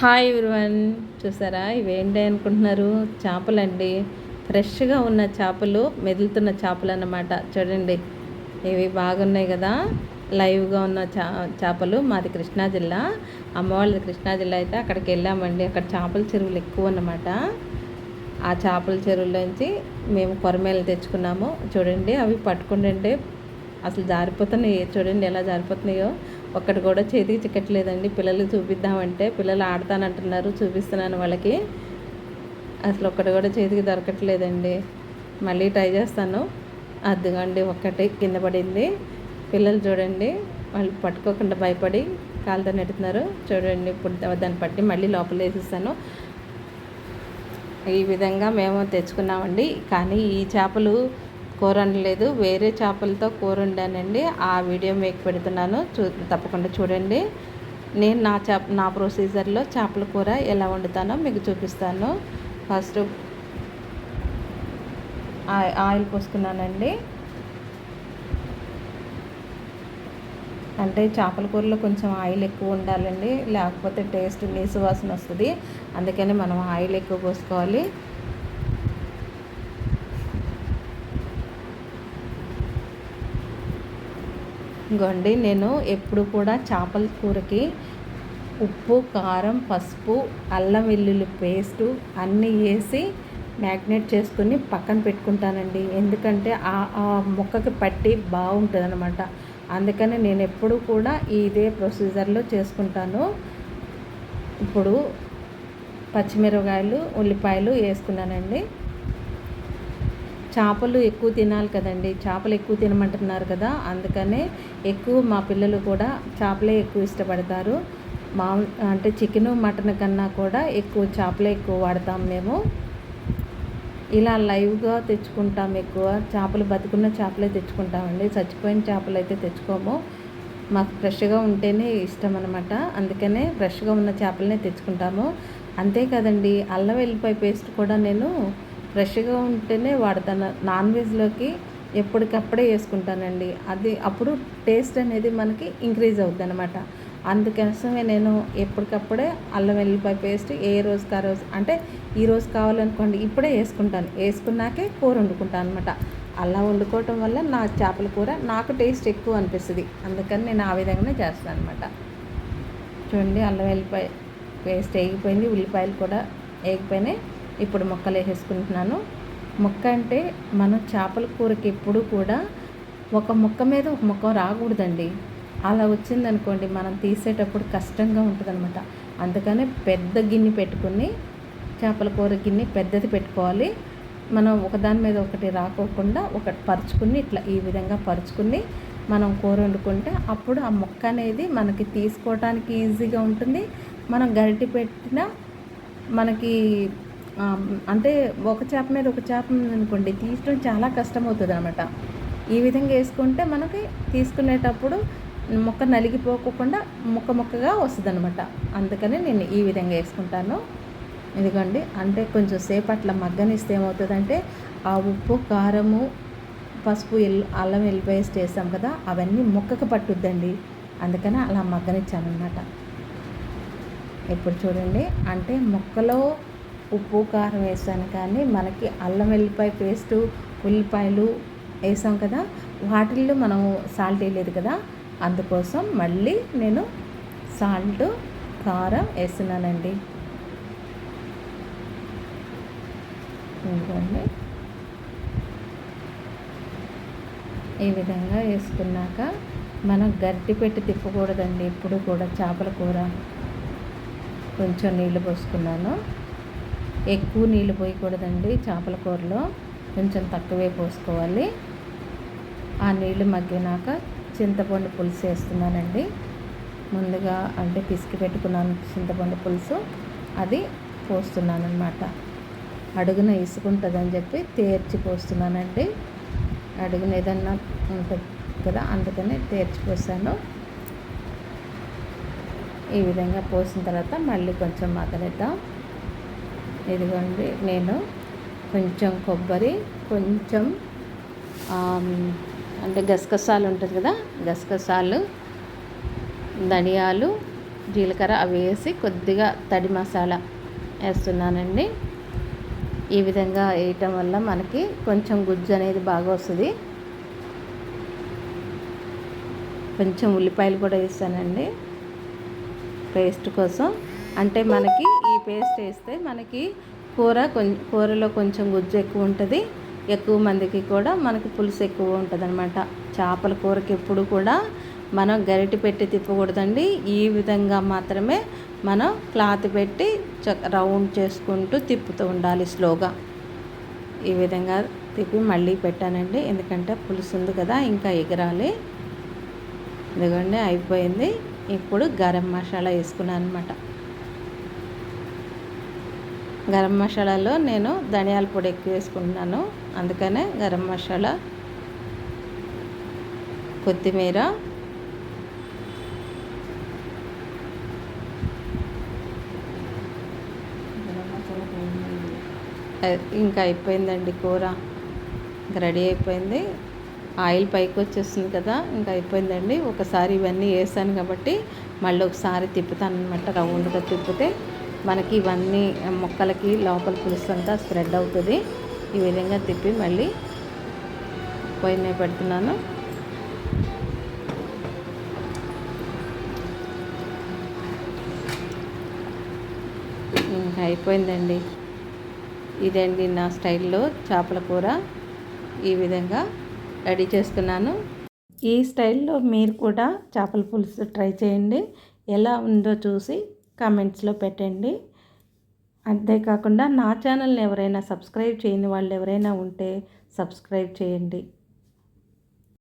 Hi everyone చూసారా? ఇవేంటి అనుకుంటున్నారు? చేపలండి. ఫ్రెష్గా ఉన్న చేపలు మెదులుతున్న చేపలు అన్నమాట చూడండి ఇవి బాగున్నాయి కదా. లైవ్గా ఉన్న చా చేపలు మాది కృష్ణా జిల్లా. అమ్మవాళ్ళది కృష్ణా జిల్లా అయితే అక్కడికి వెళ్ళామండి. అక్కడ చేపల చెరువులు ఎక్కువ అన్నమాట ఆ చేపల చెరువులోంచి మేము కొరమేలు తెచ్చుకున్నాము. చూడండి అవి పట్టుకుంటుంటే అసలు జారిపోతున్నాయి. చూడండి ఎలా జారిపోతున్నాయో. ఒక్కటి కూడా చేతికి చిక్కట్లేదండి పిల్లలు చూపిద్దామంటే పిల్లలు ఆడతానంటున్నారు. చూపిస్తున్నాను వాళ్ళకి. అసలు ఒక్కటి కూడా చేతికి దొరకట్లేదండి. మళ్ళీ ట్రై చేస్తాను. అదిగోండి ఒక్కటి కింద పడింది. పిల్లలు చూడండి వాళ్ళు పట్టుకోకుండా భయపడి కాలుతో నెడుతున్నారు. చూడండి ఇప్పుడు దాన్ని పట్టి మళ్ళీ లోపల వేసిస్తాను. ఈ విధంగా మేము తెచ్చుకున్నామండి. కానీ ఈ చేపలు కూర వండలేదు వేరే చేపలతో కూర వండానండి ఆ వీడియో మీకు పెడుతున్నాను. చూ తప్పకుండా చూడండి. నేను నా చేప నా ప్రొసీజర్లో చేపల కూర ఎలా వండుతానో మీకు చూపిస్తాను. ఫస్ట్ ఆయిల్ పోసుకున్నానండి. అంటే చేపల కూరలో కొంచెం ఆయిల్ ఎక్కువ ఉండాలండి. లేకపోతే టేస్ట్ నీసు వాసన వస్తుంది. అందుకని మనం ఆయిల్ ఎక్కువ పోసుకోవాలి. ఇంకోండి నేను ఎప్పుడు కూడా చేపల కూరకి ఉప్పు కారం పసుపు అల్లం వెల్లుల్లి పేస్టు అన్నీ వేసి మ్యాగ్నేట్ చేసుకుని పక్కన పెట్టుకుంటానండి. ఎందుకంటే ఆ మొక్కకి పట్టి బాగుంటుంది అనమాట అందుకని నేను ఎప్పుడు కూడా ఇదే ప్రొసీజర్లో చేసుకుంటాను. ఇప్పుడు పచ్చిమిరపకాయలు ఉల్లిపాయలు వేసుకున్నానండి. చేపలు ఎక్కువ తినాలి కదండి. చేపలు ఎక్కువ తినమంటున్నారు కదా. అందుకనే ఎక్కువ మా పిల్లలు కూడా చేపలే ఎక్కువ ఇష్టపడతారు. మా అంటే చికెను మటన్ కన్నా కూడా ఎక్కువ చేపలే ఎక్కువ వాడతాం మేము. ఇలా లైవ్గా తెచ్చుకుంటాం ఎక్కువ. చేపలు బతుకున్న చేపలే తెచ్చుకుంటామండి. చచ్చిపోయిన చేపలు అయితే తెచ్చుకోము. మాకు ఫ్రెష్గా ఉంటేనే ఇష్టం అనమాట అందుకనే ఫ్రెష్గా ఉన్న చేపలనే తెచ్చుకుంటాము. అంతే కదండి. అల్లం వెల్లిపాయ పేస్ట్ కూడా నేను ఫ్రెష్గా ఉంటేనే వాడతాను. నాన్ వెజ్లోకి ఎప్పటికప్పుడే వేసుకుంటానండి. అది అప్పుడు టేస్ట్ అనేది మనకి ఇంక్రీజ్ అవుద్ది అనమాట అందుకోసమే నేను ఎప్పటికప్పుడే అల్లం వెల్లిపాయ పేస్ట్ ఏ రోజుకి ఆ రోజు అంటే ఈ రోజు కావాలనుకోండి ఇప్పుడే వేసుకుంటాను. వేసుకున్నాకే కూర వండుకుంటాను అనమాట అలా వండుకోవటం వల్ల నా చేపల కూర నాకు టేస్ట్ ఎక్కువ అనిపిస్తుంది. అందుకని నేను ఆ విధంగానే చేస్తాను అనమాట చూడండి అల్లం వెల్లిపాయ పేస్ట్ వేగిపోయింది. ఉల్లిపాయలు కూడా వేగిపోయినాయి. ఇప్పుడు మొక్కలు వేసేసుకుంటున్నాను. మొక్క అంటే మనం చేపల కూరకి ఎప్పుడు కూడా ఒక మొక్క మీద ఒక మొక్క రాకూడదండి. అలా వచ్చిందనుకోండి మనం తీసేటప్పుడు కష్టంగా ఉంటుంది అనమాట పెద్ద గిన్నె పెట్టుకుని చేపల కూర గిన్నె పెద్దది పెట్టుకోవాలి. మనం ఒకదాని మీద ఒకటి రాకోకుండా ఒకటి పరుచుకుని ఇట్లా ఈ విధంగా పరుచుకుని మనం కూర వండుకుంటే అప్పుడు ఆ మొక్క అనేది మనకి తీసుకోవటానికి ఈజీగా ఉంటుంది. మనం గరిటి పెట్టిన మనకి అంటే ఒక చేప మీద ఒక చేప అనుకోండి తీయటం చాలా కష్టమవుతుంది అనమాట ఈ విధంగా వేసుకుంటే మనకి తీసుకునేటప్పుడు మొక్క నలిగిపోకుండా ముక్క ముక్కగా వస్తుంది అనమాట అందుకని నేను ఈ విధంగా వేసుకుంటాను. ఇదిగోండి అంటే కొంచెం సేపు అట్లా మగ్గనిస్తే ఏమవుతుందంటే ఆ ఉప్పు కారము పసుపు ఎల్ అల్లం వెల్లిపేస్ట్ వేస్తాం కదా అవన్నీ మొక్కకు పట్టుద్దండి. అందుకని అలా మగ్గనిచ్చానమాట ఇప్పుడు చూడండి అంటే మొక్కలో ఉప్పు కారం వేసాను కానీ మనకి అల్లం వెల్లిపాయ పేస్టు ఉల్లిపాయలు వేసాం కదా వాటిల్లో మనం సాల్ట్ వేయలేదు కదా అందుకోసం మళ్ళీ నేను సాల్ట్ కారం వేస్తున్నానండి. ఇంకోండి ఈ విధంగా వేసుకున్నాక మనం గట్టి పెట్టి తిప్పకూడదండి ఇప్పుడు కూడా చేపల కూర. కొంచెం నీళ్ళు పోసుకున్నాను. ఎక్కువ నీళ్ళు పోయకూడదండి చేపల కూరలో. కొంచెం తక్కువే పోసుకోవాలి. ఆ నీళ్ళు మగ్గినాక చింతపండు పులుసు వేస్తున్నానండి. ముందుగా అంటే పిసికి పెట్టుకున్నాను చింతపండు పులుసు. అది పోస్తున్నాను అనమాట అడుగున ఇసుకుంటుందని చెప్పి తేర్చి పోస్తున్నానండి. అడుగున ఏదన్నా ఉంటుంది కదా అందుకని తేర్చి పోసాను. ఈ విధంగా పోసిన తర్వాత మళ్ళీ కొంచెం మదనిద్దాం ఇదిగోండి నేను కొంచెం కొబ్బరి కొంచెం అంటే గసగసాలు ఉంటుంది కదా గసగసాలు ధనియాలు జీలకర్ర అవి వేసి కొద్దిగా తడి మసాలా వేస్తున్నానండి. ఈ విధంగా వేయటం వల్ల మనకి కొంచెం గుజ్జు అనేది బాగా వస్తుంది. కొంచెం ఉల్లిపాయలు కూడా వేస్తానండి పేస్ట్ కోసం. అంటే మనకి పేస్ట్ వేస్తే మనకి కూర కొంచెం కూరలో కొంచెం గుజ్జు ఎక్కువ ఉంటుంది. ఎక్కువ మందికి కూడా మనకి పులుసు ఎక్కువ ఉంటుంది అనమాట చేపల కూరకి ఎప్పుడు కూడా మనం గరిటె పెట్టి తిప్పకూడదండి. ఈ విధంగా మాత్రమే మనం క్లాత్ పెట్టి రౌండ్ చేసుకుంటూ తిప్పుతూ ఉండాలి స్లోగా. ఈ విధంగా తిప్పి మళ్ళీ పెట్టానండి. ఎందుకంటే పులుసు ఉంది కదా ఇంకా ఎగరాలి. ఎందుకంటే అయిపోయింది. ఇప్పుడు గరం మసాలా వేసుకున్నాను అనమాట గరం మసాలాలో నేను ధనియాల పొడి ఎక్కువ వేసుకుంటున్నాను. అందుకనే గరం మసాలా కొత్తిమీర ఇంకా అయిపోయిందండి కూర. ఇంకా రెడీ అయిపోయింది. ఆయిల్ పైకి వచ్చేస్తుంది కదా ఇంకా అయిపోయిందండి. ఒకసారి ఇవన్నీ వేసాను కాబట్టి మళ్ళీ ఒకసారి తిప్పుతాను అనమాట రౌండ్గా తిప్పితే. మనకి ఇవన్నీ మొక్కలకి లోపల పులుసు అంతా స్ప్రెడ్ అవుతుంది. ఈ విధంగా తిప్పి మళ్ళీ పొయ్యి పెడుతున్నాను. అయిపోయిందండి. ఇదండి నా స్టైల్లో చేపల కూర. ఈ విధంగా రెడీ చేస్తున్నాను. ఈ స్టైల్లో మీరు కూడా చేపల పులుసు ట్రై చేయండి. ఎలా ఉందో చూసి కామెంట్స్లో పెట్టండి. అంతేకాకుండా నా ఛానల్ని ఎవరైనా సబ్స్క్రైబ్ చేయని వాళ్ళు ఎవరైనా ఉంటే సబ్స్క్రైబ్ చేయండి.